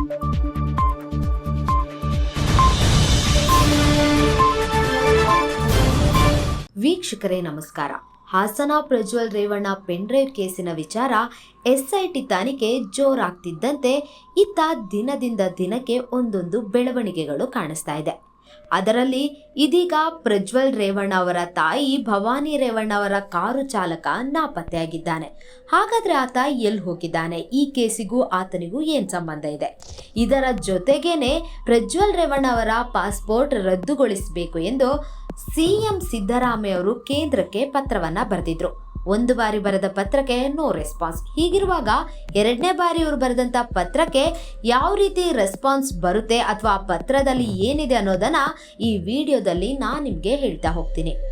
ವೀಕ್ಷಕರೇ, ನಮಸ್ಕಾರ. ಹಾಸನ ಪ್ರಜ್ವಲ್ ರೇವಣ್ಣ ಪೆನ್ಡ್ರೈವ್ ಕೇಸಿನ ವಿಚಾರ ಎಸ್ಐಟಿ ತನಿಖೆ ಜೋರಾಗ್ತಿದ್ದಂತೆ ಇತ್ತ ದಿನದಿಂದ ದಿನಕ್ಕೆ ಒಂದೊಂದು ಬೆಳವಣಿಗೆಗಳು ಕಾಣಿಸ್ತಾ ಇದೆ. ಅದರಲ್ಲಿ ಇದೀಗ ಪ್ರಜ್ವಲ್ ರೇವಣ್ಣ ಅವರ ತಾಯಿ ಭವಾನಿ ರೇವಣ್ಣ ಅವರ ಕಾರು ಚಾಲಕ ನಾಪತ್ತೆಯಾಗಿದ್ದಾನೆ. ಹಾಗಾದ್ರೆ ಆತ ಎಲ್ಲಿ ಹೋಗಿದ್ದಾನೆ? ಈ ಕೇಸಿಗೂ ಆತನಿಗೂ ಏನ್ ಸಂಬಂಧ ಇದೆ? ಇದರ ಜೊತೆಗೇನೆ ಪ್ರಜ್ವಲ್ ರೇವಣ್ಣ ಅವರ ಪಾಸ್ಪೋರ್ಟ್ ರದ್ದುಗೊಳಿಸಬೇಕು ಎಂದು ಸಿಎಂ ಸಿದ್ದರಾಮಯ್ಯ ಅವರು ಕೇಂದ್ರಕ್ಕೆ ಪತ್ರವನ್ನ ಬರೆದಿದ್ರು. ಒಂದು ಬಾರಿ ಬರೆದ ಪತ್ರಕ್ಕೆ ನೋ ರೆಸ್ಪಾನ್ಸ್ ಹೀಗಿರುವಾಗ ಎರಡನೇ ಬಾರಿ ಇವರು ಬರೆದಂತ ಪತ್ರಕ್ಕೆ ಯಾವ ರೀತಿ ರೆಸ್ಪಾನ್ಸ್ ಬರುತ್ತೆ ಅಥವಾ ಪತ್ರದಲ್ಲಿ ಏನಿದೆ ಅನ್ನೋದನ್ನ ಈ ವಿಡಿಯೋದಲ್ಲಿ ನಾನು ನಿಮಗೆ ಹೇಳ್ತಾ ಹೋಗ್ತೀನಿ.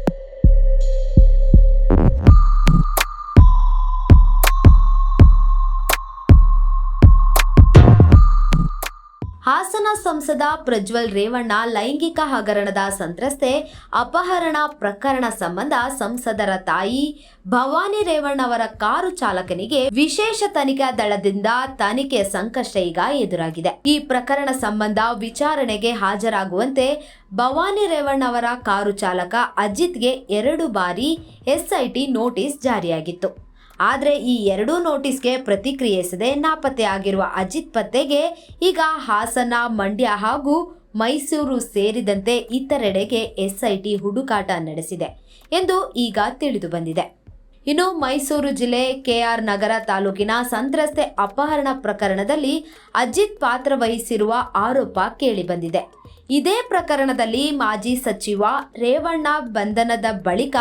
ಸಂಸದ ಪ್ರಜ್ವಲ್ ರೇವಣ್ಣ ಲೈಂಗಿಕ ಹಗರಣದ ಸಂತ್ರಸ್ತೆ, ಅಪಹರಣ ಪ್ರಕರಣ ಸಂಬಂಧ ಸಂಸದರ ತಾಯಿ ಭವಾನಿ ರೇವಣ್ಣ ಅವರ ಕಾರು ಚಾಲಕನಿಗೆ ವಿಶೇಷ ತನಿಖಾ ದಳದಿಂದ ತನಿಖೆ ಸಂಕಷ್ಟ ಈಗ ಎದುರಾಗಿದೆ. ಈ ಪ್ರಕರಣ ಸಂಬಂಧ ವಿಚಾರಣೆಗೆ ಹಾಜರಾಗುವಂತೆ ಭವಾನಿ ರೇವಣ್ಣ ಅವರ ಕಾರು ಚಾಲಕ ಅಜಿತ್ಗೆ ಎರಡು ಬಾರಿ ಎಸ್ಐಟಿ ನೋಟಿಸ್ ಜಾರಿಯಾಗಿತ್ತು. ಆದರೆ ಈ ಎರಡೂ ನೋಟಿಸ್ಗೆ ಪ್ರತಿಕ್ರಿಯಿಸದೆ ನಾಪತ್ತೆಯಾಗಿರುವ ಅಜಿತ್ ಪತ್ತೆಗೆ ಈಗ ಹಾಸನ, ಮಂಡ್ಯ ಹಾಗೂ ಮೈಸೂರು ಸೇರಿದಂತೆ ಇತರೆಡೆಗೆ ಎಸ್ಐಟಿ ಹುಡುಕಾಟ ನಡೆಸಿದೆ ಎಂದು ಈಗ ತಿಳಿದು ಬಂದಿದೆ. ಇನ್ನು ಮೈಸೂರು ಜಿಲ್ಲೆ ಕೆಆರ್ ನಗರ ತಾಲೂಕಿನ ಸಂತ್ರಸ್ತೆ ಅಪಹರಣ ಪ್ರಕರಣದಲ್ಲಿ ಅಜಿತ್ ಪಾತ್ರ ವಹಿಸಿರುವ ಆರೋಪ ಕೇಳಿಬಂದಿದೆ ಇದೇ ಪ್ರಕರಣದಲ್ಲಿ ಮಾಜಿ ಸಚಿವ ರೇವಣ್ಣ ಬಂಧನದ ಬಳಿಕ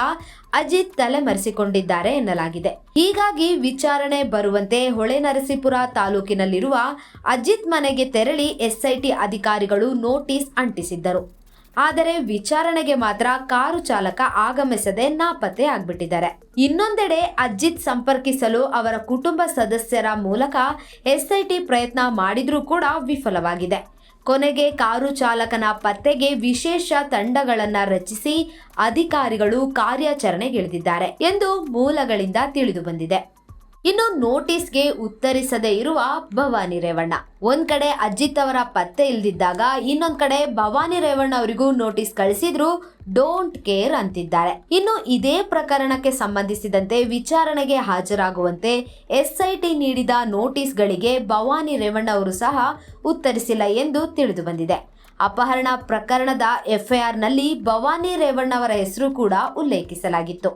ಅಜಿತ್ ತಲೆಮರೆಸಿಕೊಂಡಿದ್ದಾರೆ ಎನ್ನಲಾಗಿದೆ. ಹೀಗಾಗಿ ವಿಚಾರಣೆ ಬರುವಂತೆ ಹೊಳೆನರಸೀಪುರ ತಾಲೂಕಿನಲ್ಲಿರುವ ಅಜಿತ್ ಮನೆಗೆ ತೆರಳಿ ಎಸ್ಐಟಿ ಅಧಿಕಾರಿಗಳು ನೋಟಿಸ್ ಅಂಟಿಸಿದ್ದರು. ಆದರೆ ವಿಚಾರಣೆಗೆ ಮಾತ್ರ ಕಾರು ಚಾಲಕ ಆಗಮಿಸದೆ ನಾಪತ್ತೆ ಆಗ್ಬಿಟ್ಟಿದ್ದಾರೆ. ಇನ್ನೊಂದೆಡೆ ಅಜಿತ್ ಸಂಪರ್ಕಿಸಲು ಅವರ ಕುಟುಂಬ ಸದಸ್ಯರ ಮೂಲಕ ಎಸ್ಐಟಿ ಪ್ರಯತ್ನ ಮಾಡಿದ್ರೂ ಕೂಡ ವಿಫಲವಾಗಿದೆ. ಕೊನೆಗೆ ಕಾರು ಚಾಲಕನ ಪತ್ತೆಗೆ ವಿಶೇಷ ತಂಡಗಳನ್ನ ರಚಿಸಿ ಅಧಿಕಾರಿಗಳು ಕಾರ್ಯಾಚರಣೆಗಿಳಿದಿದ್ದಾರೆ ಎಂದು ಮೂಲಗಳಿಂದ ತಿಳಿದು ಬಂದಿದೆ. ಇನ್ನು ನೋಟಿಸ್ಗೆ ಉತ್ತರಿಸದೇ ಇರುವ ಭವಾನಿ ರೇವಣ್ಣ. ಒಂದ್ ಕಡೆ ಅಜಿತ್ ಅವರ ಪತ್ತೆ ಇಲ್ದಿದ್ದಾಗ ಇನ್ನೊಂದ್ ಕಡೆ ಭವಾನಿ ರೇವಣ್ಣ ಅವರಿಗೂ ನೋಟಿಸ್ ಕಳಿಸಿದ್ರು ಡೋಂಟ್ ಕೇರ್ ಅಂತಿದ್ದಾರೆ. ಇನ್ನು ಇದೇ ಪ್ರಕರಣಕ್ಕೆ ಸಂಬಂಧಿಸಿದಂತೆ ವಿಚಾರಣೆಗೆ ಹಾಜರಾಗುವಂತೆ ಎಸ್ಐಟಿ ನೀಡಿದ ನೋಟಿಸ್ಗಳಿಗೆ ಭವಾನಿ ರೇವಣ್ಣ ಅವರು ಸಹ ಉತ್ತರಿಸಿಲ್ಲ ಎಂದು ತಿಳಿದು ಬಂದಿದೆ. ಅಪಹರಣ ಪ್ರಕರಣದ ಎಫ್ಐಆರ್ನಲ್ಲಿ ಭವಾನಿ ರೇವಣ್ಣ ಅವರ ಹೆಸರು ಕೂಡ ಉಲ್ಲೇಖಿಸಲಾಗಿತ್ತು.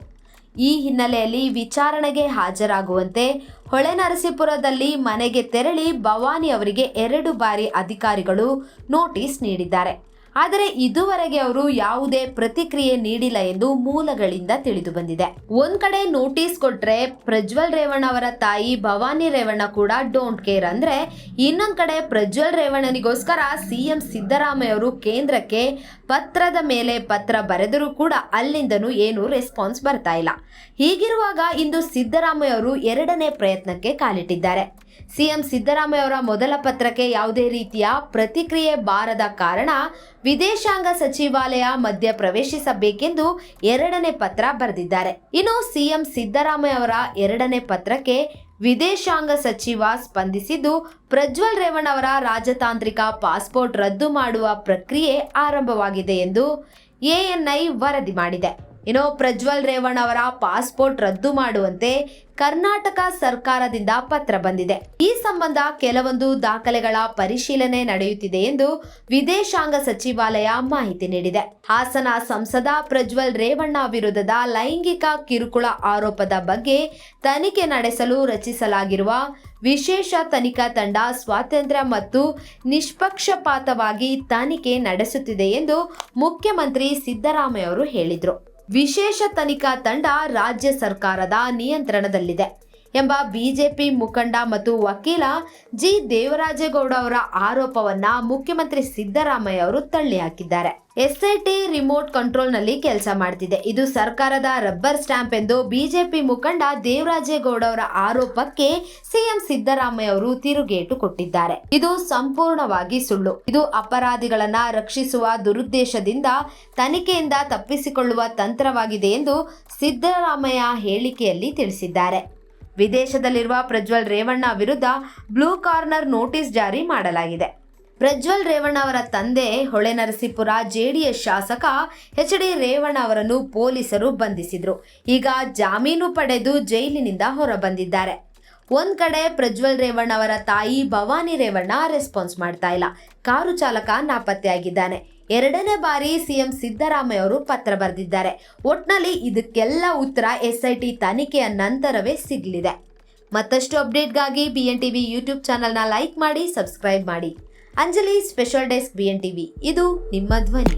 ಈ ಹಿನ್ನೆಲೆಯಲ್ಲಿ ವಿಚಾರಣೆಗೆ ಹಾಜರಾಗುವಂತೆ ಹೊಳೆನರಸೀಪುರದಲ್ಲಿ ಮನೆಗೆ ತೆರಳಿ ಭವಾನಿ ಅವರಿಗೆ ಎರಡು ಬಾರಿ ಅಧಿಕಾರಿಗಳು ನೋಟಿಸ್ ನೀಡಿದ್ದಾರೆ. ಆದರೆ ಇದುವರೆಗೆ ಅವರು ಯಾವುದೇ ಪ್ರತಿಕ್ರಿಯೆ ನೀಡಿಲ್ಲ ಎಂದು ಮೂಲಗಳಿಂದ ತಿಳಿದು ಬಂದಿದೆ. ಒಂದ್ ಕಡೆ ನೋಟಿಸ್ ಕೊಟ್ರೆ ಪ್ರಜ್ವಲ್ ರೇವಣ್ಣ ಅವರ ತಾಯಿ ಭವಾನಿ ರೇವಣ್ಣ ಕೂಡ ಡೋಂಟ್ ಕೇರ್ ಅಂದ್ರೆ ಇನ್ನೊಂದ್ ಕಡೆ ಪ್ರಜ್ವಲ್ ರೇವಣ್ಣನಿಗೋಸ್ಕರ ಸಿಎಂ ಸಿದ್ದರಾಮಯ್ಯ ಅವರು ಕೇಂದ್ರಕ್ಕೆ ಪತ್ರದ ಮೇಲೆ ಪತ್ರ ಬರೆದರೂ ಕೂಡ ಅಲ್ಲಿಂದನೂ ಏನು ರೆಸ್ಪಾನ್ಸ್ ಬರ್ತಾ ಇಲ್ಲ. ಹೀಗಿರುವಾಗ ಇಂದು ಸಿದ್ದರಾಮಯ್ಯ ಅವರು ಎರಡನೇ ಪ್ರಯತ್ನಕ್ಕೆ ಕಾಲಿಟ್ಟಿದ್ದಾರೆ. ಸಿಎಂ ಸಿದ್ದರಾಮಯ್ಯ ಅವರ ಮೊದಲ ಪತ್ರಕ್ಕೆ ಯಾವುದೇ ರೀತಿಯ ಪ್ರತಿಕ್ರಿಯೆ ಬಾರದ ಕಾರಣ ವಿದೇಶಾಂಗ ಸಚಿವಾಲಯ ಮಧ್ಯ ಪ್ರವೇಶಿಸಬೇಕೆಂದು ಎರಡನೇ ಪತ್ರ ಬರೆದಿದ್ದಾರೆ. ಇನ್ನು ಸಿಎಂ ಸಿದ್ದರಾಮಯ್ಯ ಅವರ ಎರಡನೇ ಪತ್ರಕ್ಕೆ ವಿದೇಶಾಂಗ ಸಚಿವ ಸ್ಪಂದಿಸಿದ್ದು, ಪ್ರಜ್ವಲ್ ರೇವಣ್ ಅವರ ರಾಜತಾಂತ್ರಿಕ ಪಾಸ್ಪೋರ್ಟ್ ರದ್ದು ಮಾಡುವ ಪ್ರಕ್ರಿಯೆ ಆರಂಭವಾಗಿದೆ ಎಂದು ಎಎನ್ಐ ವರದಿ ಮಾಡಿದೆ. ಇನ್ನು ಪ್ರಜ್ವಲ್ ರೇವಣ್ಣ ಅವರ ಪಾಸ್ಪೋರ್ಟ್ ರದ್ದು ಮಾಡುವಂತೆ ಕರ್ನಾಟಕ ಸರ್ಕಾರದಿಂದ ಪತ್ರ ಬಂದಿದೆ. ಈ ಸಂಬಂಧ ಕೆಲವೊಂದು ದಾಖಲೆಗಳ ಪರಿಶೀಲನೆ ನಡೆಯುತ್ತಿದೆ ಎಂದು ವಿದೇಶಾಂಗ ಸಚಿವಾಲಯ ಮಾಹಿತಿ ನೀಡಿದೆ. ಹಾಸನ ಸಂಸದ ಪ್ರಜ್ವಲ್ ರೇವಣ್ಣ ವಿರುದ್ಧದ ಲೈಂಗಿಕ ಕಿರುಕುಳ ಆರೋಪದ ಬಗ್ಗೆ ತನಿಖೆ ನಡೆಸಲು ರಚಿಸಲಾಗಿರುವ ವಿಶೇಷ ತನಿಖಾ ತಂಡ ಸ್ವಾತಂತ್ರ್ಯ ಮತ್ತು ನಿಷ್ಪಕ್ಷಪಾತವಾಗಿ ತನಿಖೆ ನಡೆಸುತ್ತಿದೆ ಎಂದು ಮುಖ್ಯಮಂತ್ರಿ ಸಿದ್ದರಾಮಯ್ಯ ಅವರು ಹೇಳಿದರು. ವಿಶೇಷ ತನಿಖಾ ತಂಡ ರಾಜ್ಯ ಸರ್ಕಾರದ ನಿಯಂತ್ರಣದಲ್ಲಿದೆ. ಎಂಬ ಬಿಜೆಪಿ ಮುಖಂಡ ಮತ್ತು ವಕೀಲ ಜಿ ದೇವರಾಜೇಗೌಡ ಅವರ ಆರೋಪವನ್ನ ಮುಖ್ಯಮಂತ್ರಿ ಸಿದ್ದರಾಮಯ್ಯ ಅವರು ತಳ್ಳಿ ಹಾಕಿದ್ದಾರೆ. ಎಸ್ಐಟಿ ರಿಮೋಟ್ ಕಂಟ್ರೋಲ್ನಲ್ಲಿ ಕೆಲಸ ಮಾಡ್ತಿದೆ. ಇದು ಸರ್ಕಾರದ ರಬ್ಬರ್ ಸ್ಟ್ಯಾಂಪ್ ಎಂದು ಬಿಜೆಪಿ ಮುಖಂಡ ದೇವರಾಜೇಗೌಡ ಅವರ ಆರೋಪಕ್ಕೆ ಸಿಎಂ ಸಿದ್ದರಾಮಯ್ಯ ಅವರು ತಿರುಗೇಟು ಕೊಟ್ಟಿದ್ದಾರೆ. ಇದು ಸಂಪೂರ್ಣವಾಗಿ ಸುಳ್ಳು. ಇದು ಅಪರಾಧಿಗಳನ್ನ ರಕ್ಷಿಸುವ ದುರುದ್ದೇಶದಿಂದ ತನಿಖೆಯಿಂದ ತಪ್ಪಿಸಿಕೊಳ್ಳುವ ತಂತ್ರವಾಗಿದೆ ಎಂದು ಸಿದ್ದರಾಮಯ್ಯ ಹೇಳಿಕೆಯಲ್ಲಿ ತಿಳಿಸಿದ್ದಾರೆ. ವಿದೇಶದಲ್ಲಿರುವ ಪ್ರಜ್ವಲ್ ರೇವಣ್ಣ ವಿರುದ್ಧ ಬ್ಲೂ ಕಾರ್ನರ್ ನೋಟಿಸ್ ಜಾರಿ ಮಾಡಲಾಗಿದೆ. ಪ್ರಜ್ವಲ್ ರೇವಣ್ಣ ಅವರ ತಂದೆ ಹೊಳೆನರಸೀಪುರ ಜೆಡಿಎಸ್ ಶಾಸಕ ಎಚ್ ಡಿ ರೇವಣ್ಣ ಅವರನ್ನು ಪೊಲೀಸರು ಬಂಧಿಸಿದ್ರು. ಈಗ ಜಾಮೀನು ಪಡೆದು ಜೈಲಿನಿಂದ ಹೊರಬಂದಿದ್ದಾರೆ. ಒಂದ್ ಕಡೆ ಪ್ರಜ್ವಲ್ ರೇವಣ್ಣ ಅವರ ತಾಯಿ ಭವಾನಿ ರೇವಣ್ಣ ರೆಸ್ಪಾನ್ಸ್ ಮಾಡ್ತಾ ಇಲ್ಲ. ಕಾರು ಚಾಲಕ ನಾಪತ್ತೆಯಾಗಿದ್ದಾನೆ. ಎರಡನೇ ಬಾರಿ ಸಿಎಂ ಸಿದ್ದರಾಮಯ್ಯ ಅವರು ಪತ್ರ ಬರೆದಿದ್ದಾರೆ. ಒಟ್ನಲ್ಲಿ ಇದಕ್ಕೆಲ್ಲ ಉತ್ತರ ಎಸ್ ಐ ಟಿ ತನಿಖೆಯ ನಂತರವೇ ಸಿಗಲಿದೆ. ಮತ್ತಷ್ಟು ಅಪ್ಡೇಟ್ಗಾಗಿ ಬಿ ಎನ್ ಟಿವಿ ಯೂಟ್ಯೂಬ್ ಚಾನಲ್ನ ಲೈಕ್ ಮಾಡಿ, ಸಬ್ಸ್ಕ್ರೈಬ್ ಮಾಡಿ. Anjali special desk B N TV ಇದು ನಿಮ್ಮ ಧ್ವನಿ.